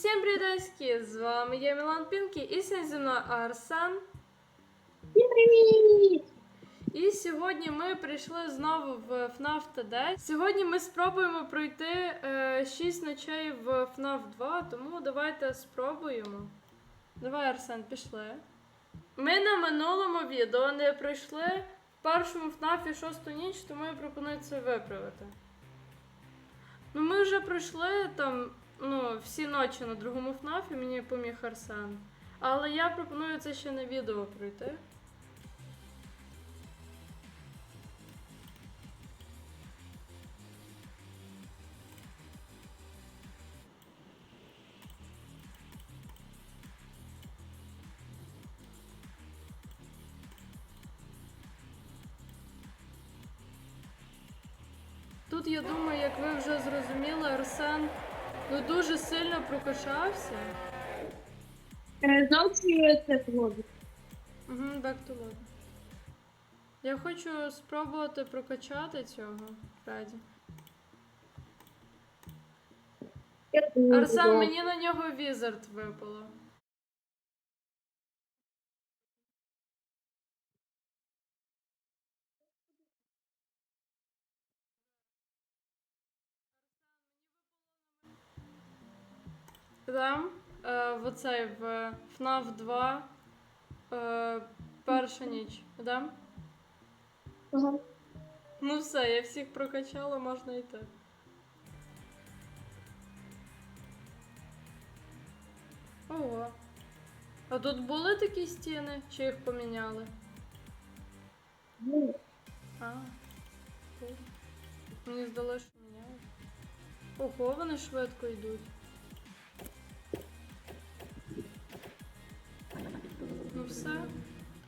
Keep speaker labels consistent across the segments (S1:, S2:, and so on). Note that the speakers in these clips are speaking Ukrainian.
S1: Всім привітки! З вами я Мілан Пінкі і сьогодні зі мною Арсен.
S2: Всім привіт!
S1: І сьогодні ми прийшли знову в FNAF TD. Сьогодні ми спробуємо пройти е, 6 ночей в FNAF 2, тому давайте спробуємо. Давай, Арсен, пішли. Ми на минулому відео не пройшли в першому FNAF 6 ніч, тому я пропоную це виправити. Ну, ми вже пройшли там ну, всі ночі на другому FNAF, мені поміг Арсен. Але я пропоную це ще на відео пройти. Тут, я думаю, як ви вже зрозуміли, Арсен ну, дуже сильно прокачався.
S2: Е, Зовсім це.
S1: Угу, back to lobby. Я хочу спробувати прокачати цього Раді. Арсен, мені на нього візард випало. Там, е, в оцей в FNAF 2 е, перша ніч. Дам?
S2: Ага.
S1: Ну все, я всіх прокачала, можна йти. Ого. А тут були такі стіни, чи їх поміняли?
S2: Ну,
S1: А. Мені здалося, що міняють. Ого, вони швидко йдуть. Все.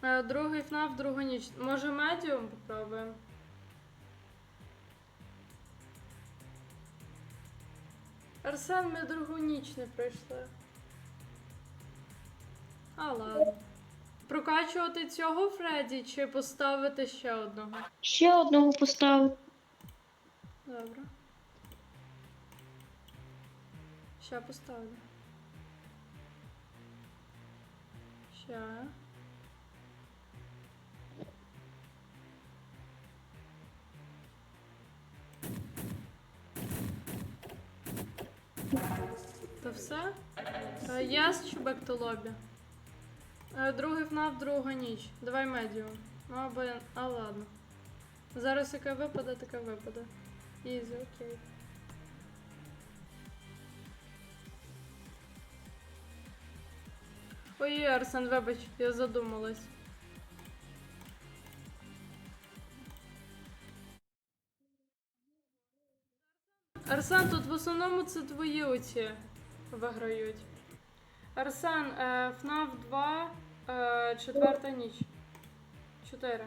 S1: Е, Другий ФНАФ, друга ніч. Може медіум попробуємо? Арсен, ми другу ніч не пройшли. А, ладно. Прокачувати цього Фредді чи поставити ще одного?
S2: Ще одного поставив.
S1: Добре. Ще поставлю. Ще. То все? Е, чи back to? Е, Другий ФНАФ, друга ніч. Давай медіум. Ну або. А ладно. Зараз яка випаде, така випаде. Ізі, окей. Ой, Арсен, вибач, я задумалась. Арсен, тут в основному це твої оці виграють. Арсен, е, FNAF 2, е, четверта ніч. Чотири.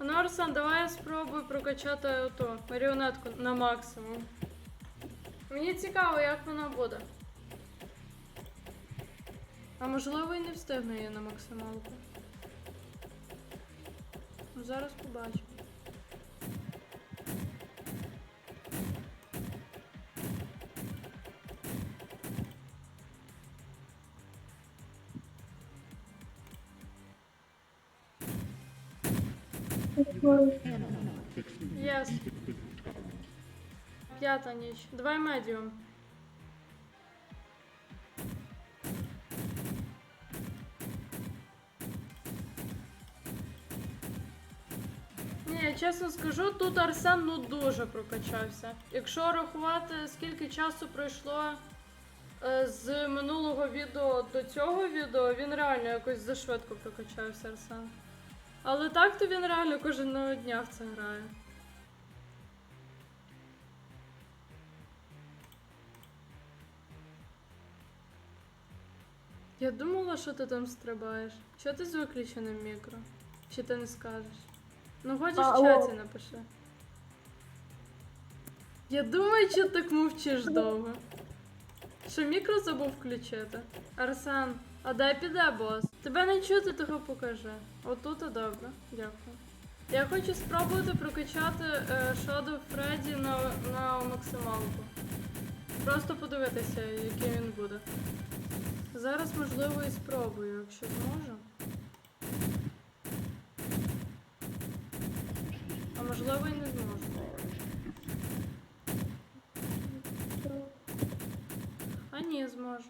S1: Ну, Арсен, давай я спробую прокачати оту маріонетку на максимум. Мені цікаво, як вона буде. А можливо і не встигну її на максималку. Ну, Зараз побачимо. Єс. П'ята ніч. Давай медіум. Ні, чесно скажу, тут Арсен ну дуже прокачався. Якщо рахувати, скільки часу пройшло е, з минулого відео до цього відео, він реально якось зашвидко прокачався Арсен. Але так то він реально кожного дня в це грає. Я думала, що ти там стрибаєш. Що ти з виключеним мікро? Чи ти не скажеш? Ну, хочеш в чаті напиши. Я думаю, що так мовчиш довго. Що мікро забув включити? Арсен, а дай піде бос. Тебе не чути, того покажи. Отут і добре, дякую. Я хочу спробувати прокачати е, Shadow Freddy на, на максималку. Просто подивитися, який він буде. Зараз, можливо, і спробую, якщо зможу. можливо і не зможу. А ні, зможу.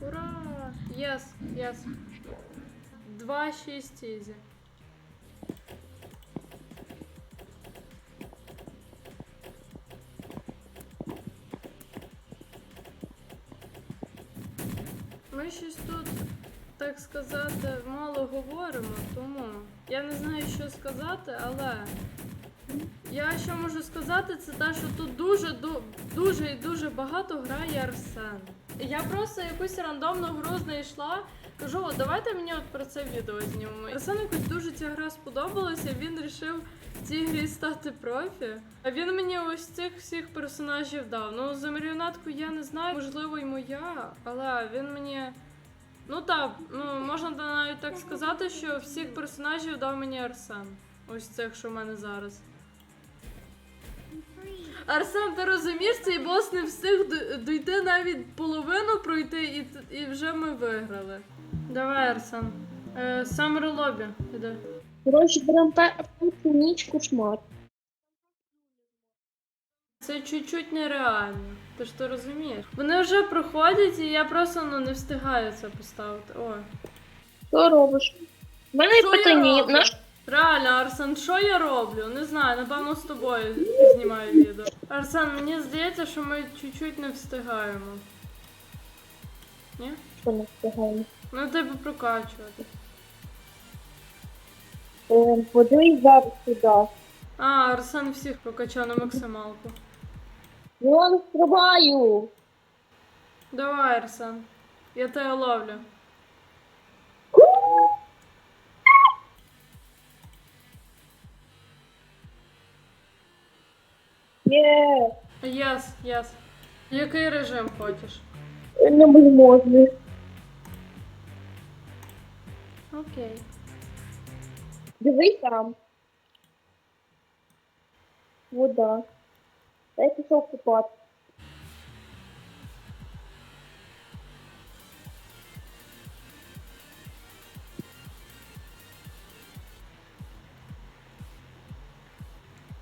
S1: Ура! Єс, єс. Два шість ізі. Ми щось тут, так сказати, мало говоримо, тому я не знаю, що сказати, але я що можу сказати, це те, що тут дуже дуже і дуже багато грає Арсен. Я просто якусь рандомну гру знайшла. Кажу, от давайте мені от про це відео знімемо. Арсену якось дуже ця гра сподобалася, він вирішив в цій грі стати профі. А він мені ось цих всіх персонажів дав. Ну, за маріонетку я не знаю, можливо, й моя, але він мені. Ну так, ну можна навіть так сказати, що всіх персонажів дав мені Арсен. Ось цих, що в мене зараз. Арсен, ти розумієш, цей бос не встиг дійти навіть половину пройти, і, і вже ми виграли. Давай, Арсен. Е, Саммер лобі, іди.
S2: Коротше, беремо першу ніч кошмар.
S1: Це чуть-чуть нереально. Ти ж то розумієш? Вони вже проходять, і я просто ну, не встигаю це поставити. О.
S2: Що робиш? У мене
S1: Що я
S2: питання.
S1: роблю?
S2: Наш
S1: Реально, Арсен, що я роблю? Не знаю, напевно, з тобою знімаю відео. Арсен, мені здається, що ми чуть-чуть не встигаємо. Ні?
S2: що не встигаємо?
S1: Ну, типу прокачувати.
S2: Е, Подивись зараз сюди.
S1: А, Арсен всіх прокачав на максималку.
S2: Я стрибаю.
S1: Давай, Арсен. Я тебе ловлю.
S2: Є,
S1: Єс, єс. Який режим хочеш?
S2: не можна.
S1: Окей.
S2: Дивись там. Вода. Дай пішов купати.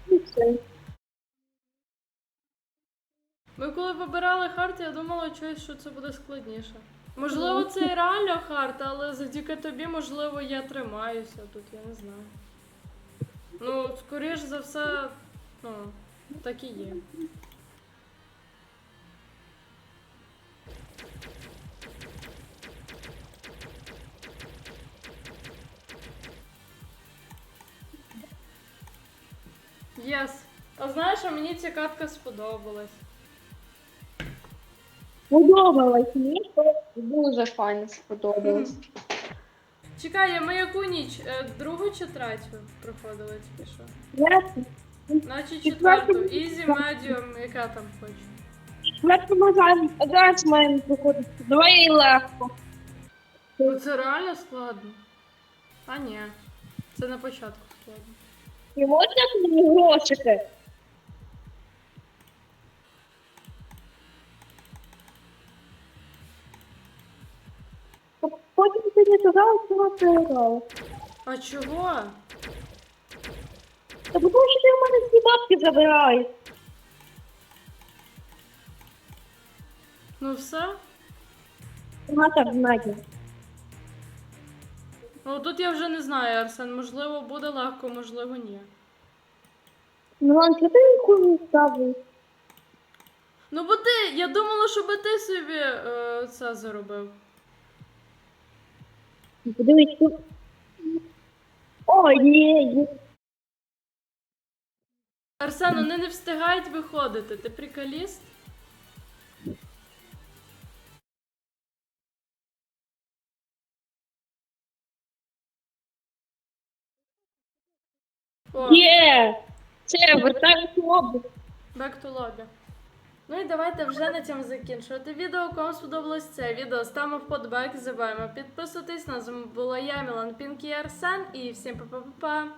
S2: І все.
S1: Ми коли вибирали хард, я думала щось, що це буде складніше. Можливо, це і реально хард, але завдяки тобі, можливо, я тримаюся тут, я не знаю. Ну, скоріш за все, ну, так і є. Єс. А знаєш, а мені ця катка сподобалась.
S2: Сподобалось, мені дуже файно сподобалось.
S1: Чекай, а ми яку ніч? Е, Другу чи третю проходили тільки що?
S2: Ясно.
S1: Наче
S2: Четверту.
S1: четверту. Ізі, медіум, яка там хочеш.
S2: Ми допомагаємо, а зараз маємо проходити. Давай і легко.
S1: Ну це реально складно. А ні. Це на початку складно.
S2: І можна мені грошики? Потім ти не казала, що вона програла.
S1: А чого?
S2: Та тому що ти в мене всі бабки забираєш.
S1: Ну все?
S2: Вона так знає.
S1: Ну тут я вже не знаю, Арсен. Можливо, буде легко, можливо, ні.
S2: Мілан, чого ти ніколи не ставиш?
S1: Ну бо ти, я думала, щоб ти собі е, це заробив.
S2: Подивись, тут. Ой, ні, ні.
S1: Арсен, вони не встигають виходити. Ти приколіст? О,
S2: Є! Це, хлопець.
S1: Back to lobby. Ну і давайте вже на цьому закінчувати відео. Кому сподобалось це відео, ставимо вподобайк, забуваємо підписуватись. На з була я, Мілан Пінкі і Арсен. І всім па-па-па-па.